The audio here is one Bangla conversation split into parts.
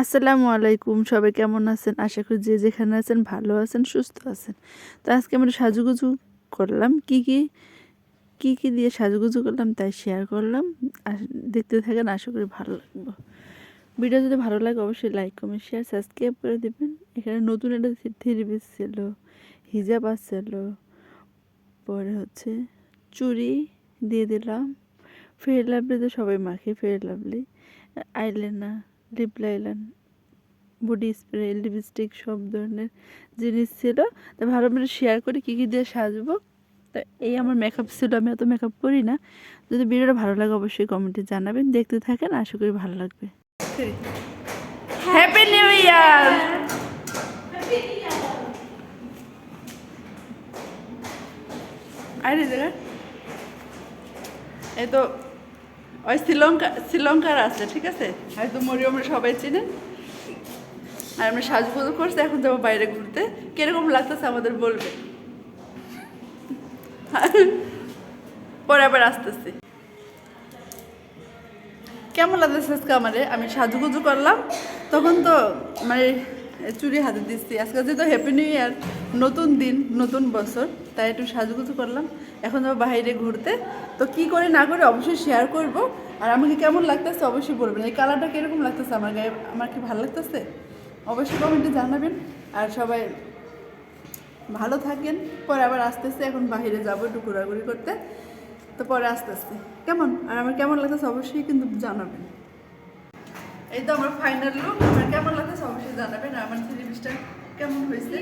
আসসালামু আলাইকুম, সবাই কেমন আছেন? আশা করি যে যেখানে আছেন ভালো আছেন, সুস্থ আছেন। তো আজকে আমরা সাজুগুজু করলাম। কি কি কি কি দিয়ে সাজুগুজু করলাম তাই শেয়ার করলাম। দেখতে থাকেন, আশা করি ভালো লাগবে। ভিডিও যদি ভালো লাগে, অবশ্যই লাইক কমেন্ট শেয়ার সাবস্ক্রাইব করে দেবেন। এখানে নতুন একটা থ্রি পিস ছিল, হিজাব আসছিল। পরে হচ্ছে চুড়ি দিয়ে দিলাম। ফেয়ার লাভলি তো সবাই মাখে fair lovely আইলেনা lip liner body spray lipstick সব ধরনের জিনিস ছিল। তা ভালো করে শেয়ার করি কী কী দিয়ে সাজবো। তা এই আমার মেকআপ ছিল, আমি এত মেকআপ করি না। যদি ভিডিওটা ভালো লাগে অবশ্যই কমেন্টে জানাবেন। দেখতে থাকেন, আশা করি ভালো লাগবে। হ্যাপি নিউ ইয়ার আরে এই তো ওই শ্রীলঙ্কা, শ্রীলঙ্কার আছে, ঠিক আছে? হয়তো মরিয়মরা সবাই চিনেন আর আমরা সাজগুজু করছি, এখন যাব বাইরে ঘুরতে। কীরকম লাগতেছে আমাদের বলবে? পরে আবার আসতেছি। কেমন লাগতেছে আজকে আমারে? আমি সাজুগুজু করলাম। তখন তো মানে চুরি হাতে দিচ্ছি। আজকে যেহেতু হ্যাপি নিউ ইয়ার নতুন দিন, নতুন বছর। তাই একটু সাজুগুজু করলাম। এখন যাব বাইরে ঘুরতে। তো কি করে না করে অবশ্যই শেয়ার করব। আর আমাকে কেমন লাগতেছে অবশ্যই বলবেন। এই কালারটা কীরকম লাগতেছে আমার গায়ে? আমার কি ভালো লাগতেছে? অবশ্যই কমেন্টে জানাবেন। আর সবাই ভালো থাকেন। পরে আবার আসতেছে। এখন বাইরে যাব একটু ঘোরাঘুরি করতে। তো পরে আসতেছি। কেমন? আর আমার কেমন লাগতেছে অবশ্যই কিন্তু জানাবেন। এই তো আমার ফাইনাল লুক আমার কেমন লাগতেছে অবশ্যই জানাবেন। আমার থ্রি কেমন হয়েছে?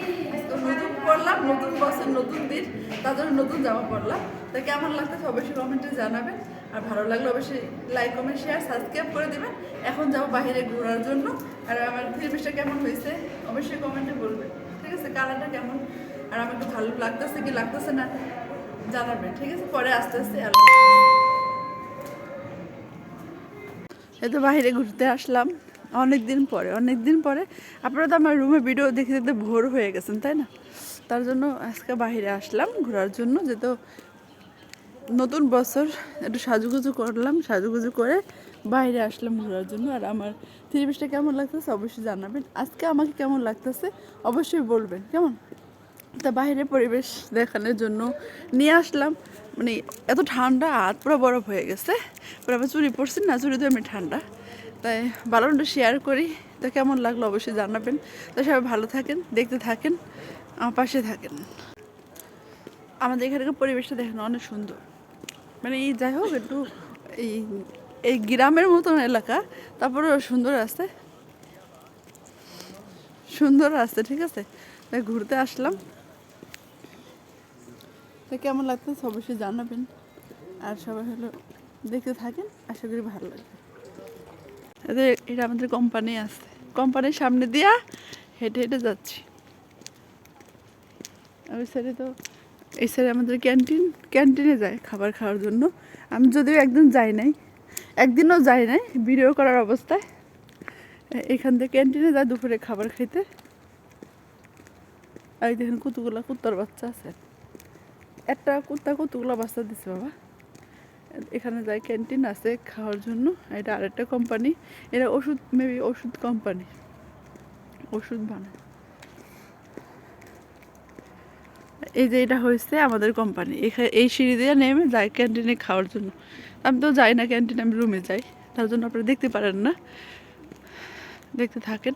তো নতুন পড়লাম, নতুন বছর, নতুন দিন, তার জন্য নতুন জামা পরলাম তো কেমন লাগতেছে অবশ্যই কমেন্টে জানাবেন। আর ভালো লাগলে অবশ্যই লাইক কমেন্ট শেয়ার সাবস্ক্রাইব করে দেবেন। এখন যাব বাইরে ঘোরার জন্য। আর আমার থ্রি কেমন হয়েছে অবশ্যই কমেন্টে বলবেন। ঠিক আছে, কালারটা কেমন? আর আমাকে ভালো লাগতেছে কি লাগতেছে না জানাবেন, ঠিক আছে? পরে আস্তে আস্তে আল্লাহ এই তো বাইরে ঘুরতে আসলাম। অনেক দিন পরে অনেক দিন পরে। আপনারা তো আমার রুমে ভিডিও দেখতে দেখতে ভোর হয়ে গেছেন, তাই না? তার জন্য আজকে বাইরে আসলাম ঘোরার জন্য, যেহেতু নতুন বছর, একটু সাজুগুজু করলাম, সাজুগুজু করে বাইরে আসলাম ঘোরার জন্য। আর আমার পিসটা কেমন লাগতেছে অবশ্যই জানাবেন। আজকে আমাকে কেমন লাগতেছে অবশ্যই বলবেন, কেমন? তা বাইরের পরিবেশ দেখানোর জন্য নিয়ে আসলাম। মানে এত ঠান্ডা হাত পুরো বরফ হয়ে গেছে। পরে আবার চুরি পড়ছি, না চুরি তো আমি ঠান্ডা। তাই ভালো একটু শেয়ার করি। তো কেমন লাগল অবশ্যই জানাবেন। তো সবাই ভালো থাকেন, দেখতে থাকেন, আমার পাশে থাকেন। আমাদের এখানকার পরিবেশটা দেখেন অনেক সুন্দর। মানে এই যাই হোক একটু এই এই গ্রামের মতন এলাকা তারপরে সুন্দর আছে সুন্দর আছে ঠিক আছে? তাই ঘুরতে আসলাম। তো কেমন লাগতেছে অবশ্যই জানাবেন। আর সবাই হলো দেখতে থাকেন, আশা করি ভালো লাগবে। এটা আমাদের কোম্পানি আছে। কোম্পানির সামনে দিয়া হেঁটে হেঁটে যাচ্ছি। ওই সাইডে তো, এই সাইডে আমাদের ক্যান্টিন ক্যান্টিনে যায় খাবার খাওয়ার জন্য। আমি যদিও একদিন যাই নাই, একদিনও যাই নাই ভিডিও করার অবস্থায়। এখান থেকে ক্যান্টিনে যায় দুপুরে খাবার খাইতে। আর দেখেন কতগুলা কুত্তার বাচ্চা আছে। একটা কুত্তা কতগুলো বাচ্চা দিছে বাবা? এখানে যায় ক্যান্টিন আছে খাওয়ার জন্য। এটা আরেকটা কোম্পানি এটা ওষুধ মেবি ওষুধ কোম্পানি ওষুধ বানায়। এই যে এটা হয়েছে আমাদের কোম্পানি এখানে এই সিঁড়ি দিয়ে নেমে যায় ক্যান্টিনে খাওয়ার জন্য। আমি তো যাই না ক্যান্টিনে, আমি রুমে যাই। তার জন্য আপনারা দেখতে পারেন না। দেখতে থাকেন।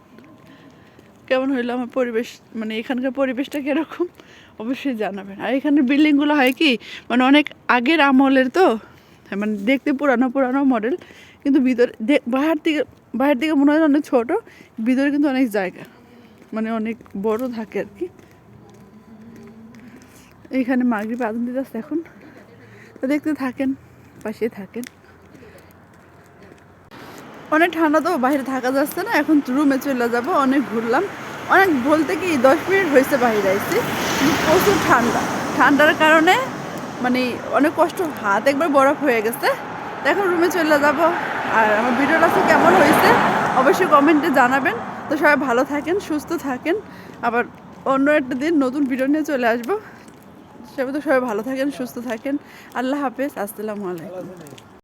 কেমন হইল আমার পরিবেশ? মানে এখানকার পরিবেশটা কীরকম? অবশ্যই জানাবেন। আর এখানের বিল্ডিংগুলো হয় কি? মানে অনেক আগের আমলের তো। মানে দেখতে পুরানো পুরানো মডেল কিন্তু ভিতরে বাহির থেকে বাহির থেকে মনে হয় অনেক ছোট, ভিতরে কিন্তু অনেক জায়গা মানে অনেক বড় থাকে আর কি। এইখানে মাগরিব আগুন দিতে আসছে এখন। দেখতে থাকেন পাশে থাকেন। অনেক ঠান্ডা তো, বাইরে থাকা যাচ্ছে না, এখন রুমে চলে যাব, অনেক ঘুরলাম। অনেক বলতে কি দশ মিনিট হয়েছে বাইরে আসছি প্রচুর ঠান্ডা। ঠান্ডার কারণে মানে অনেক কষ্ট, হাত একবার বরফ হয়ে গেছে। তো এখন রুমে চলে যাব। আর আমার ভিডিওটা তো কেমন হয়েছে, অবশ্যই কমেন্টে জানাবেন। তো সবাই ভালো থাকেন, সুস্থ থাকেন। আবার অন্য একটা দিন নতুন ভিডিও নিয়ে চলে আসব। সবাই তো সবাই ভালো থাকেন, সুস্থ থাকেন। আল্লাহ হাফেজ, আসসালামু আলাইকুম।